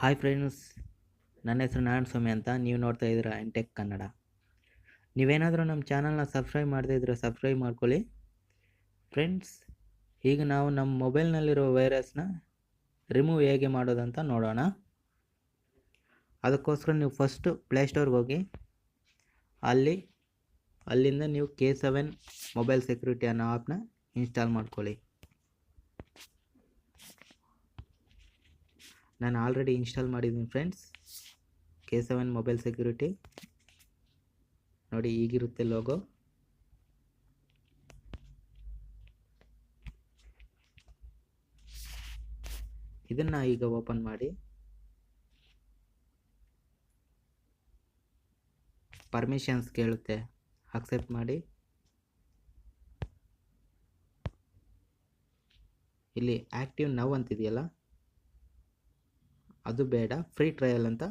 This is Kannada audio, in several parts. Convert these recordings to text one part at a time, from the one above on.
ಹಾಯ್ ಫ್ರೆಂಡ್ಸ್ ನನ್ನ ಹೆಸರು ನಾರಾಯಣ ಸ್ವಾಮಿ ಅಂತ ನೀವು ನೋಡ್ತಾ ಇದ್ದೀರಾ ಎಂಟೆಕ್ ಕನ್ನಡ. ನೀವೇನಾದರೂ ನಮ್ಮ ಚಾನಲ್ನ ಸಬ್ಸ್ಕ್ರೈಬ್ ಮಾಡದೇ ಇದ್ದರೆ ಸಬ್ಸ್ಕ್ರೈಬ್ ಮಾಡ್ಕೊಳ್ಳಿ. ಫ್ರೆಂಡ್ಸ್ ಈಗ ನಾವು ನಮ್ಮ ಮೊಬೈಲ್ನಲ್ಲಿರೋ ವೈರಸ್ನ ರಿಮೂವ್ ಹೇಗೆ ಮಾಡೋದಂತ ನೋಡೋಣ. ಅದಕ್ಕೋಸ್ಕರ ನೀವು ಫಸ್ಟು ಪ್ಲೇಸ್ಟೋರ್ಗೆ ಹೋಗಿ, ಅಲ್ಲಿ, ಅಲ್ಲಿಂದ ನೀವು ಕೆ ಸೆವೆನ್ ಮೊಬೈಲ್ ಸೆಕ್ಯೂರಿಟಿ ಅನ್ನೋ ಆ್ಯಪ್ನ ಇನ್ಸ್ಟಾಲ್ ಮಾಡ್ಕೊಳ್ಳಿ. ನಾನು ಆಲ್ರೆಡಿ ಇನ್ಸ್ಟಾಲ್ ಮಾಡಿದ್ದೀನಿ friends K seven mobile security ನೋಡಿ ಈಗಿರುತ್ತೆ ಲೋಗೋ ಇದನ್ನು ಈಗ ಓಪನ್ ಮಾಡಿ. ಪರ್ಮಿಷನ್ಸ್ ಕೇಳುತ್ತೆ. ಅಕ್ಸೆಪ್ಟ್ ಮಾಡಿ. ಇಲ್ಲಿ ಆ್ಯಕ್ಟಿವ್ ನವ್ ಅಂತಿದೆಯಲ್ಲ? ಅದು ಬೇಡ ಫ್ರೀ ಟ್ರಯಲ್ ಅಂತ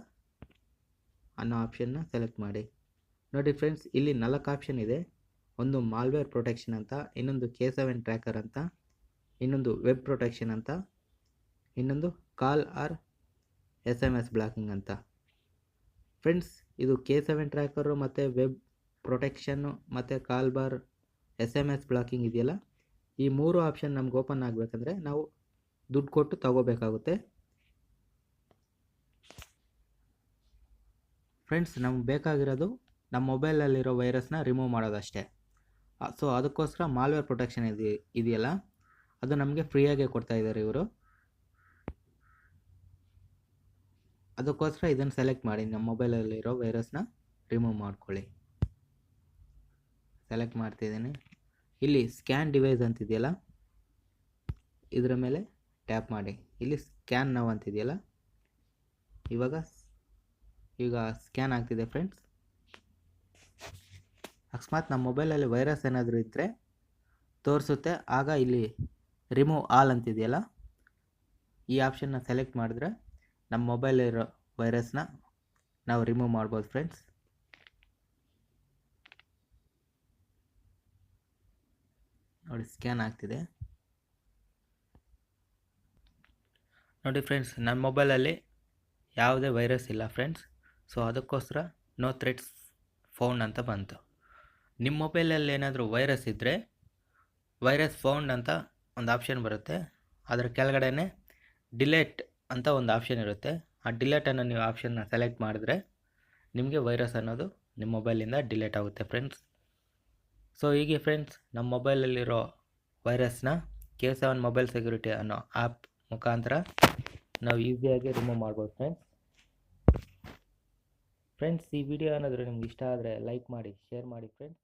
ಅನ್ನೋ ಆಪ್ಷನ್ನ ಸೆಲೆಕ್ಟ್ ಮಾಡಿ. ನೋಡಿ ಫ್ರೆಂಡ್ಸ್ ಇಲ್ಲಿ ನಾಲ್ಕು ಆಪ್ಷನ್ ಇದೆ. ಒಂದು ಮಾಲ್ವೇರ್ ಪ್ರೊಟೆಕ್ಷನ್ ಅಂತ, ಇನ್ನೊಂದು ಕೆ ಸೆವೆನ್ ಟ್ರ್ಯಾಕರ್ ಅಂತ, ಇನ್ನೊಂದು ವೆಬ್ ಪ್ರೊಟೆಕ್ಷನ್ ಅಂತ, ಇನ್ನೊಂದು call or S M S blocking ಅಂತ. ಫ್ರೆಂಡ್ಸ್ ಇದು ಕೆ ಸೆವೆನ್ ಟ್ರ್ಯಾಕರು ಮತ್ತು ವೆಬ್ ಪ್ರೊಟೆಕ್ಷನ್ನು ಮತ್ತು call bar S M S blocking ಇದೆಯಲ್ಲ? ಈ ಮೂರು ಆಪ್ಷನ್ ನಮ್ಗೆ ಓಪನ್ ಆಗಬೇಕಂದ್ರೆ ನಾವು ದುಡ್ಡು ಕೊಟ್ಟು ತಗೋಬೇಕಾಗುತ್ತೆ. ಫ್ರೆಂಡ್ಸ್ ನಮ್ಗೆ ಬೇಕಾಗಿರೋದು ನಮ್ಮ ಮೊಬೈಲಲ್ಲಿರೋ ವೈರಸ್ನ ರಿಮೂವ್ ಮಾಡೋದಷ್ಟೇ. ಸೊ ಅದಕ್ಕೋಸ್ಕರ ಮಾಲ್ವೇರ್ ಪ್ರೊಟೆಕ್ಷನ್ ಇದೆ, ಇದೆಯಲ್ಲ? ಅದು ನಮಗೆ ಫ್ರೀಯಾಗೆ ಕೊಡ್ತಾ ಇದ್ದಾರೆ ಇವರು. ಅದಕ್ಕೋಸ್ಕರ ಇದನ್ನು ಸೆಲೆಕ್ಟ್ ಮಾಡಿ ನಮ್ಮ ಮೊಬೈಲಲ್ಲಿರೋ ವೈರಸ್ನ ರಿಮೂವ್ ಮಾಡ್ಕೊಳ್ಳಿ. ಸೆಲೆಕ್ಟ್ ಮಾಡ್ತಿದ್ದೀನಿ ಇಲ್ಲಿ ಸ್ಕ್ಯಾನ್ ಡಿವೈಸ್ ಅಂತಿದೆಯಲ್ಲ? ಇದರ ಮೇಲೆ ಟ್ಯಾಪ್ ಮಾಡಿ. ಇಲ್ಲಿ ಸ್ಕ್ಯಾನ್ ನಾವು ಅಂತಿದೆಯಲ್ಲ? ಇವಾಗ ಈಗ ಸ್ಕ್ಯಾನ್ ಆಗ್ತಿದೆ ಫ್ರೆಂಡ್ಸ್. ಅಕಸ್ಮಾತ್ ನಮ್ಮ ಮೊಬೈಲಲ್ಲಿ ವೈರಸ್ ಏನಾದರೂ ಇದ್ದರೆ ತೋರಿಸುತ್ತೆ. ಆಗ ಇಲ್ಲಿ ರಿಮೂವ್ ಆಲ್ ಅಂತಿದೆಯಲ್ಲ? ಈ ಆಪ್ಷನ್ನ ಸೆಲೆಕ್ಟ್ ಮಾಡಿದ್ರೆ ನಮ್ಮ ಮೊಬೈಲಿರೋ ವೈರಸ್ನ ನಾವು ರಿಮೂವ್ ಮಾಡ್ಬೋದು ಫ್ರೆಂಡ್ಸ್. ನೋಡಿ ಸ್ಕ್ಯಾನ್ ಆಗ್ತಿದೆ. ನೋಡಿ ಫ್ರೆಂಡ್ಸ್ ನನ್ನ ಮೊಬೈಲಲ್ಲಿ ಯಾವುದೇ ವೈರಸ್ ಇಲ್ಲ ಫ್ರೆಂಡ್ಸ್. ಸೊ ಅದಕ್ಕೋಸ್ಕರ ನೋ ಥ್ರೆಟ್ಸ್ ಫೌಂಡ್ ಅಂತ ಬಂತು. ನಿಮ್ಮ ಮೊಬೈಲಲ್ಲಿ ಏನಾದರೂ ವೈರಸ್ ಇದ್ದರೆ ವೈರಸ್ ಫೌಂಡ್ ಅಂತ ಒಂದು ಆಪ್ಷನ್ ಬರುತ್ತೆ. ಅದರ ಕೆಳಗಡೆನೆ ಡಿಲೇಟ್ ಅಂತ ಒಂದು ಆಪ್ಷನ್ ಇರುತ್ತೆ. ಆ ಡಿಲೇಟನ್ನು ನೀವು ಆಪ್ಷನ್ನ ಸೆಲೆಕ್ಟ್ ಮಾಡಿದ್ರೆ ನಿಮಗೆ ವೈರಸ್ ಅನ್ನೋದು ನಿಮ್ಮ ಮೊಬೈಲಿಂದ ಡಿಲೇಟ್ ಆಗುತ್ತೆ ಫ್ರೆಂಡ್ಸ್ ಸೊ ಹೀಗೆ ಫ್ರೆಂಡ್ಸ್ ನಮ್ಮ ಮೊಬೈಲಲ್ಲಿರೋ ವೈರಸ್ನ ಕೆ ಸೆವೆನ್ ಮೊಬೈಲ್ ಸೆಕ್ಯೂರಿಟಿ ಅನ್ನೋ ಆ್ಯಪ್ ಮುಖಾಂತರ ನಾವು ಈಸಿಯಾಗಿ ರಿಮೂವ್ ಮಾಡ್ಬೋದು ಫ್ರೆಂಡ್ಸ್ ಫ್ರೆಂಡ್ಸ್ ಈ ವಿಡಿಯೋ ಏನಾದರೂ ನಿಮ್ಗೆ ಇಷ್ಟ ಆದರೆ ಲೈಕ್ ಮಾಡಿ ಶೇರ್ ಮಾಡಿ ಫ್ರೆಂಡ್ಸ್